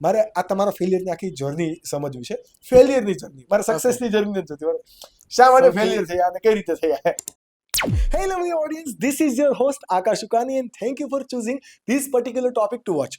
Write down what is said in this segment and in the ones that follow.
મારે આ તમારા ફેલિયરની આખી જર્ની સમજવી છે. ફેલિયરની જર્ની મારે સક્સેસની જર્ની નથી મારે શા માટે ફેલિયર થયા અને કઈ રીતે થયા hello my audience this is your host Akash Sukani and thank you for choosing this particular topic to watch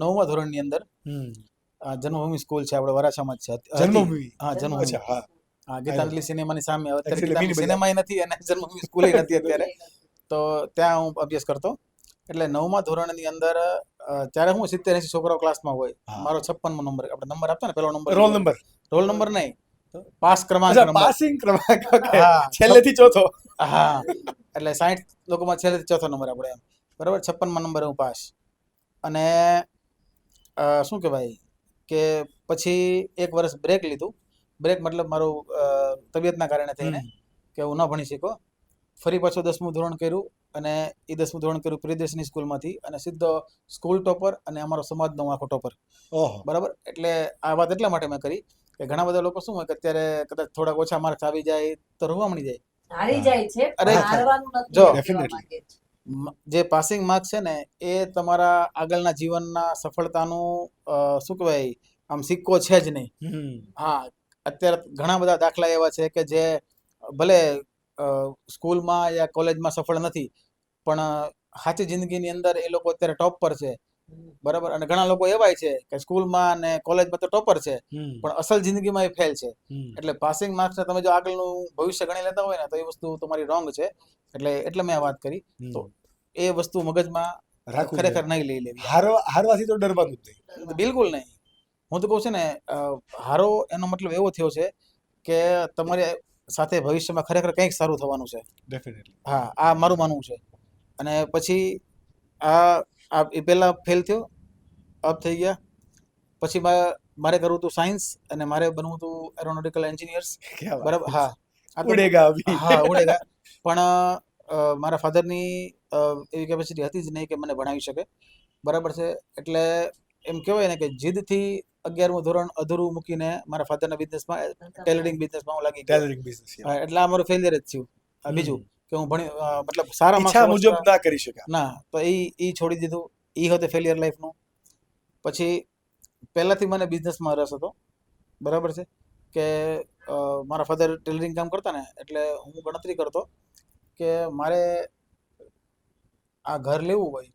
નવમા ધોરણની અંદર જન્મભૂમિ સ્કૂલ છે આપણે વરાછામાં જ છે. જન્મભૂમિ? હા જન્મભૂમિ. હા. ગીતાંજલિ સિનેમાની સામે. અત્યારે સિનેમાય નથી અને જન્મભૂમિ સ્કૂલે નથી અત્યારે. તો ત્યાં હું અભ્યાસ કરતો. એટલે નવમા ધોરણની અંદર ત્યારે હું સિત્તેર એસી છોકરાઓ ક્લાસમાં હોય. મારો છપ્પનમો નંબર આપણે નંબર આપતો ને પેલો number. Roll number. Roll number નહીં. પાસ ક્રમાંક પાસિંગ ક્રમાંક છેલ્લેથી ચોથો. હા. એટલે સાઠ લોકોમાં છેલ્લેથી ચોથો નંબર આપણે એમ. બરાબર? છપ્પનમાં નંબર હું પાસ. અને શું કહેવાય કે પછી એક વર્ષ બ્રેક લીધું. બ્રેક મતલબ મારું તબિયતના કારણે થઈને કે હું ન ભણી શકો ફરી પાછું દસમું ધોરણ કર્યું અને એ દસમું ધોરણ કર્યું પ્રિયદર્શની સ્કૂલમાંથી અને સીધો સ્કૂલ ટોપર અને અમારો સમાજનો આખો ટોપર. ઓહો. બરાબર? એટલે આ વાત એટલા માટે મેં કરી કે ઘણા બધા લોકો શું હોય કે અત્યારે કદાચ થોડાક ઓછા માર્ક્સ આવી જાય તો રોવા મળી જાય. હારી જાય છે અરે, જો, જે પાસિંગ માર્ક છે ને એ તમારા આગળના જીવનના સફળતાનું શું કહેવાય આમ સિક્કો છે જ નહીં. હા અત્યારે ઘણા બધા દાખલા એવા છે કે જે ભલે સ્કૂલમાં યા કોલેજમાં સફળ નથી પણ સાચી જિંદગીની અંદર એ લોકો અત્યારે ટોપ પર છે. બરાબર? અને ઘણા લોકો એવાય છે કે સ્કૂલમાં અને કોલેજમાં તો ટોપર છે પણ અસલ જિંદગીમાં એ ફેલ છે. એટલે પાસિંગ માર્ક્સ તમે જો આગળનું ભવિષ્ય ગણી લેતા હોય ને તો એ વસ્તુ તમારી રોંગ છે. એટલે એટલે મેં આ વાત કરી. તો એ વસ્તુ મગજમાં રાખવું ખરેખર નહીં લઈ લેવી. હારવા હારવાથી તો ડરવાનું જ નહીં. બિલકુલ નહીં. હું તો કહું છું ને હારો એનો મતલબ એવો થયો છે કે તમારી સાથે ભવિષ્યમાં ખરેખર કંઈક સારું થવાનું છે. ડેફિનેટલી હા આ મારું માનવું છે. અને પછી આ આ એ પહેલા ફેલ થયો અપ થઈ ગયા. પછી મા- મારે કરવું હતું સાયન્સ અને મારે બનવું હતું એરોનોટિકલ એન્જિનિયર્સ બરાબર હા. ઉડેગા હા ઉડેગા. પણ મારા ફાધરની એવી કેપેસિટી હતી જ નહીં કે મને ભણાવી શકે. બરાબર છે. એટલે એમ કહેવાય ને કે જીદથી અગિયારમું ધોરણ અધૂરું મૂકીને મારા ફાધરના બિઝનેસમાં ટેલરિંગ બિઝનેસમાં હું લાગી ગયો. ટેલરિંગ બિઝનેસ એટલે આ મારું ફેલિયર જ થયું. બીજું. કે હું ભણી મતલબ સારા ઈચ્છા મુજબ ના કરી શક્યા. ના તો એ એ છોડી દીધું. એ હતો ફેલિયર લાઈફનું પછી પહેલાંથી મને બિઝનેસમાં રસ હતો. બરાબર છે? કે મારા ફાધર ટેલરિંગ કામ કરતા ને એટલે હું ગણતરી કરતો કે મારે આ ઘર લેવું હોય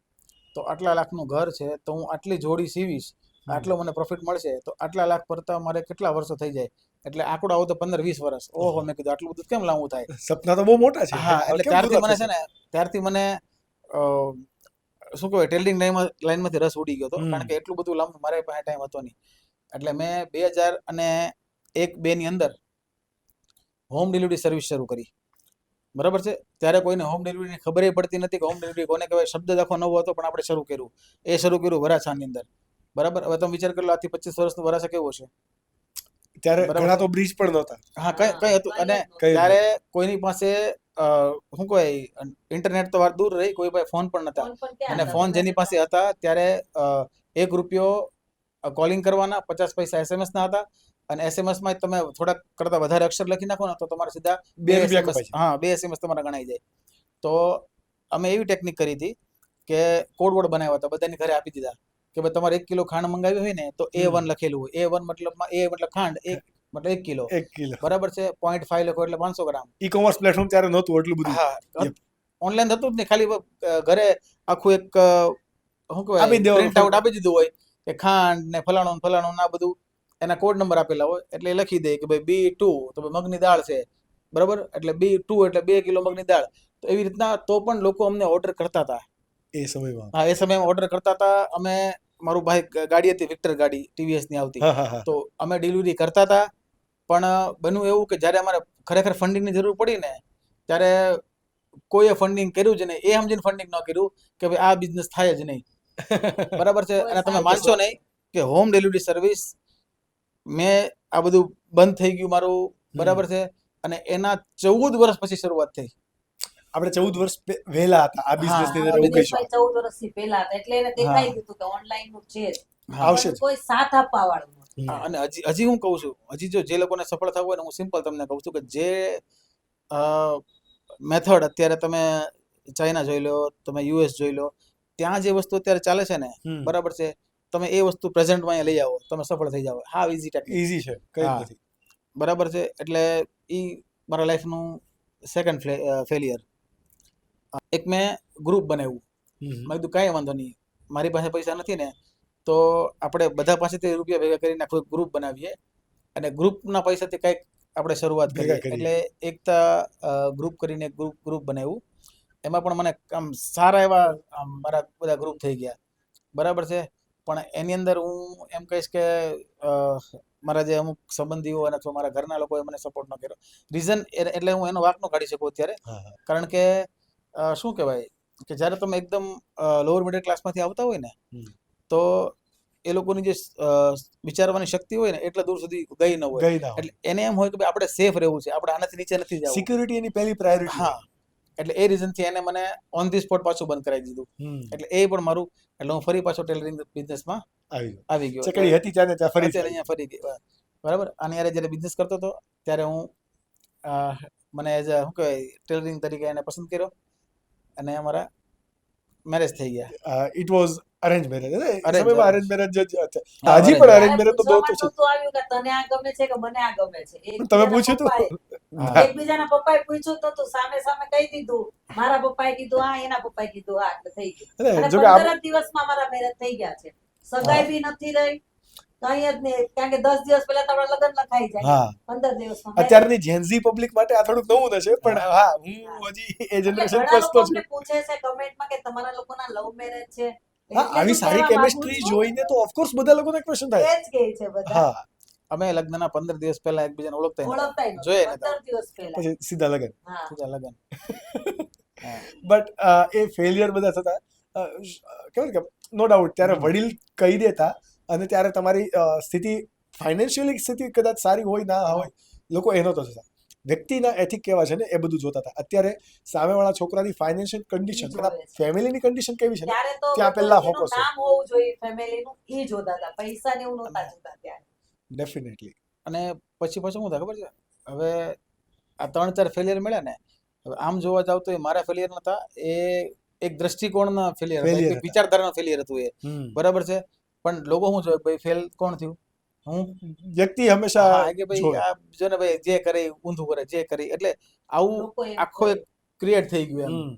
તો આટલા લાખનું ઘર છે તો હું આટલી જોડી સીવીશ આટલો મને પ્રોફિટ મળશે તો આટલા લાખ પરતા મારે કેટલા વર્ષો થઈ જાય? એટલે આંકડો આવો તો પંદર વીસ વર્ષ. ઓહો. મેં કીધું આટલું બધું કેમ લાંબુ થાય? સપના તો બહુ મોટા છે. હા એટલે ત્યારથી મને છે? ને ત્યારથી મને શું કહેવાય લાઈનમાં લાઈનમાંથી રસ ઉડી ગયો હતો. કારણ કે એટલું બધું લાંબુ મારે પાસે ટાઈમ હતો નહીં. એટલે મેં બે હજાર અને એક બે ની અંદર હોમ ડિલિવરી સર્વિસ શરૂ કરી. બરાબર છે? ત્યારે કોઈને હોમ ડિલિવરીની ખબર પડતી નથી કે હોમ ડિલિવરી કોને કહેવાય? શબ્દ દાખવો નવો હતો પણ આપણે શરૂ કર્યું. એ શરૂ કર્યું વરાછાની અંદર. બરાબર? હવે તમે વિચાર કરી લો આજથી પચીસ વર્ષનું વરાછા કેવો છે ત્યારે ઘણા તો બ્રિજ પણ નહોતા. હા કઈ કઈ હતું? અને ત્યારે કોઈની પાસે શું કહેવાય ઇન્ટરનેટ તો વાર દૂર રહી કોઈ પાસે ફોન પણ નતા અને ફોન જેની પાસે હતા ત્યારે એક રૂપિયો કોલિંગ કરવાના પચાસ પૈસા એસએમએસ ના હતા. અને એસએમએસમાં તમે થોડાક કરતા વધારે અક્ષર લખી નાખો ને તો તમારે સીધા બે છે. હા બે એસએમએસ તમારા ગણાઈ જાય. તો અમે એવી ટેકનિક કરી હતી કે કોડ બોર્ડ બનાવ્યા હતા બધાની ઘરે આપી દીધા. કે ભાઈ તમારે એક કિલો ખાંડ મંગાવી હોય ને તો એ વન લખેલું હોય. એ વન મતલબમાં એ મતલબ ખાંડ એક મતલબ એક કિલો. એક કિલો. બરાબર છે? પોઈન્ટ ફાઈવ લખો એટલે પાંચસો ગ્રામ. ઈ કોમર્સ પ્લેટફોર્મ ત્યારે નહોતું એટલું બધું. હા. ઓનલાઈન થતું જ નહીં ખાલી ઘરે આખું એક શું કહેવાય? આપી પ્રિન્ટ આઉટ આપી દીધું હોય કે ખાંડ ને ફલાણો ને ના ને બધું. એના કોડ નંબર આપેલા હોય. એટલે લખી દે કે ભાઈ બી ટુ તો મગની દાળ છે. બરાબર? એટલે બી ટુ એટલે બે કિલો મગની દાળ. તો એવી રીતના તો પણ લોકો અમને ઓર્ડર કરતા હતા. એ સમયમાં. હા એ સમયમાં ઓર્ડર કરતા હતા. અમે મારું ભાઈ ગાડી હતી વિક્ટર ગાડી ટીવીએસની આવતી. તો અમે ડિલિવરી કરતા હતા પણ બન્યું એવું કે જ્યારે અમારે ખરેખર ફંડિંગની જરૂર પડી ને ત્યારે કોઈએ ફંડિંગ કર્યું જ નહીં. એ સમજીને ફંડિંગ ન કર્યું કે ભાઈ આ બિઝનેસ થાય જ નહીં. બરાબર છે? અને તમે માનશો નહીં. કે હોમ ડિલિવરી સર્વિસ મેં આ બધું બંધ થઈ ગયું મારું. બરાબર છે? અને એના ચૌદ વર્ષ પછી શરૂઆત થઈ. આપણે ચૌદ વર્ષ વહેલા હતા આ બિઝનેસની અંદર એવું ચૌદ વર્ષથી પહેલા હતા. એટલે એને દેખાઈ ગયું કે ઓનલાઈનનું છે આવશે કોઈ સાથ આપવા વાળું અને હજી હજી હું કહું છું હજી જો જે લોકોને સફળ થવું હોય ને હું સિમ્પલ તમને કહું છું કે જે મેથડ અત્યારે તમે ચાઇના જોઈ લો તમે યુએસ જોઈ લો ત્યાં જે વસ્તુ અત્યારે ચાલે છે ને બરાબર છે તમે એ વસ્તુ પ્રેઝન્ટમાં અહીંયા લઈ આવો તમે સફળ થઈ જાઓ. હા ઇઝી ઇઝી ઈઝી છે કઈ નથી. બરાબર છે એટલે ઈ મારા લાઈફનું સેકન્ડ ફેલિયર એક મેં ગ્રુપ બનાવ્યું. મેં કીધું કાંઈ વાંધો નહીં. મારી પાસે પૈસા નથી ને તો આપણે બધા પાસેથી રૂપિયા ભેગા કરીને આખું ગ્રુપ બનાવીએ અને ગ્રુપના પૈસાથી કંઈક આપણે શરૂઆત કરીએ. એટલે એકતા ગ્રુપ કરીને ગ્રુપ ગ્રુપ બનાવ્યું. એમાં પણ મને આમ સારા એવા મારા બધા ગ્રુપ થઈ ગયા. બરાબર છે? પણ એની અંદર હું એમ કહીશ કે મારા જે અમુક સંબંધીઓ અને અથવા મારા ઘરના લોકોએ મને સપોર્ટ ન કર્યો. રીઝન એટલે હું એનો વાક ન કાઢી શકું અત્યારે. કારણ કે શું કહેવાય? કે જ્યારે તમે એકદમ લોઅર મિડલ ક્લાસમાંથી આવતા હોય ને તો એ લોકોની જે વિચારવાની શક્તિ હોય ને એટલે દૂર સુધી ગઈ ન હોય. એટલે એને એમ હોય કે આપણે સેફ રહેવું છે આપણે આનાથી નીચે નથી જવું. સિક્યુરિટી એની પહેલી પ્રાયોરિટી હા. એટલે એ રીઝનથી એને મને ઓન ધી સ્પોટ પાછું બંધ કરાવી દીધું. એટલે એ પણ મારું એટલે હું ફરી પાછો ટેલરિંગ બિઝનેસમાં આવી ગયું. આવી ગયો. ચકડી હતી ત્યાં ત્યાં ફરી? અહીંયા ફરી ગઈ બરાબર? અને યારે જ્યારે બિઝનેસ કરતો હતો ત્યારે હું મને એઝ શું કહેવાય ટેલરિંગ તરીકે એને પસંદ કર્યો. અને અમારા મેરેજ થઈ ગયા. It was arrange marriage Arrange, સમયમાં અરેન્જ મેરેજ જ હજી પણ અરેન્જ મેરેજ તો બહુ તો છે નહોતું આવ્યું કે તને આ ગમે છે કે મને આ ગમે છે? તમે પૂછ્યું તો એકબીજાના પપ્પાએ પૂછ્યું તો તું સામે સામે કહી દીધું. મારા પપ્પાએ કીધું આ એના પપ્પાએ કીધું આ એટલે થઈ ગયું. અને અને જો કે આપ- પંદર જ દિવસમાં મારા મેરેજ થઈ ગયા છે. સગાઈ બી નથી રહી. અત્યારની જેન્ઝી પબ્લિક માટે આ થોડુંક નવું થશે પણ હા. હું હજી એ જનરેશન ઘણા પ્લસ લોકો તો છું પૂછે છે કમેન્ટમાં કે તમારા લોકોના લવ મેરેજ છે? હા આવી સારી કેમિસ્ટ્રી જોઈને તો ઓફકોર્સ બધા લોકોને ક્વેશ્ચન થાય. એ જ કહે છે બધા. હા. અમે લગ્નના પંદર દિવસ પહેલા એકબીજાને ઓળખતા. જોઈએ નહોતા. પંદર દિવસ પહેલા. પછી સીધા લગન. હા. સીધા લગ્ન. બટ એ ફેલિયર બધા થતા. કેવું કે નો ડાઉટ ત્યારે વડીલ કહી દેતા અને ત્યારે તમારી સ્થિતિ ફાઇનાન્શિયલી સ્થિતિ કદાચ સારી હોય ના હોય લોકો એનો તો થતા વ્યક્તિના એથિક કેવા છે ને એ બધું જોતા હતા. અત્યારે સામેવાળા છોકરાની ફાઇનાન્શિયલ કન્ડિશન ફેમિલીની કન્ડિશન કેવી છે ને ત્યાં પહેલા હોકો છે નામ હોવું જોઈએ ફેમિલીનું એ જોતા હતા. પૈસા ને એવું નહોતા જોતા ત્યારે. ડેફિનેટલી અને પછી પછી શું થાય ખબર છે? હવે આ ત્રણ ચાર ફેલિયર મળ્યા ને હવે આમ જોવા જાવ તો એ મારા ફેલિયર નતા એ એક દ્રષ્ટિકોણના ફેલિયર વિચારધારાના ફેલિયર હતું એ. બરાબર છે? પણ લોકો શું જોવે ભાઈ ફેલ કોણ થયું હું વ્યક્તિ હંમેશા કે ભાઈ. આ જો ને ભાઈ જે કરે ઊંધું કરે જે કરે એટલે આવું આખો એક ક્રિએટ થઈ ગયું એમ.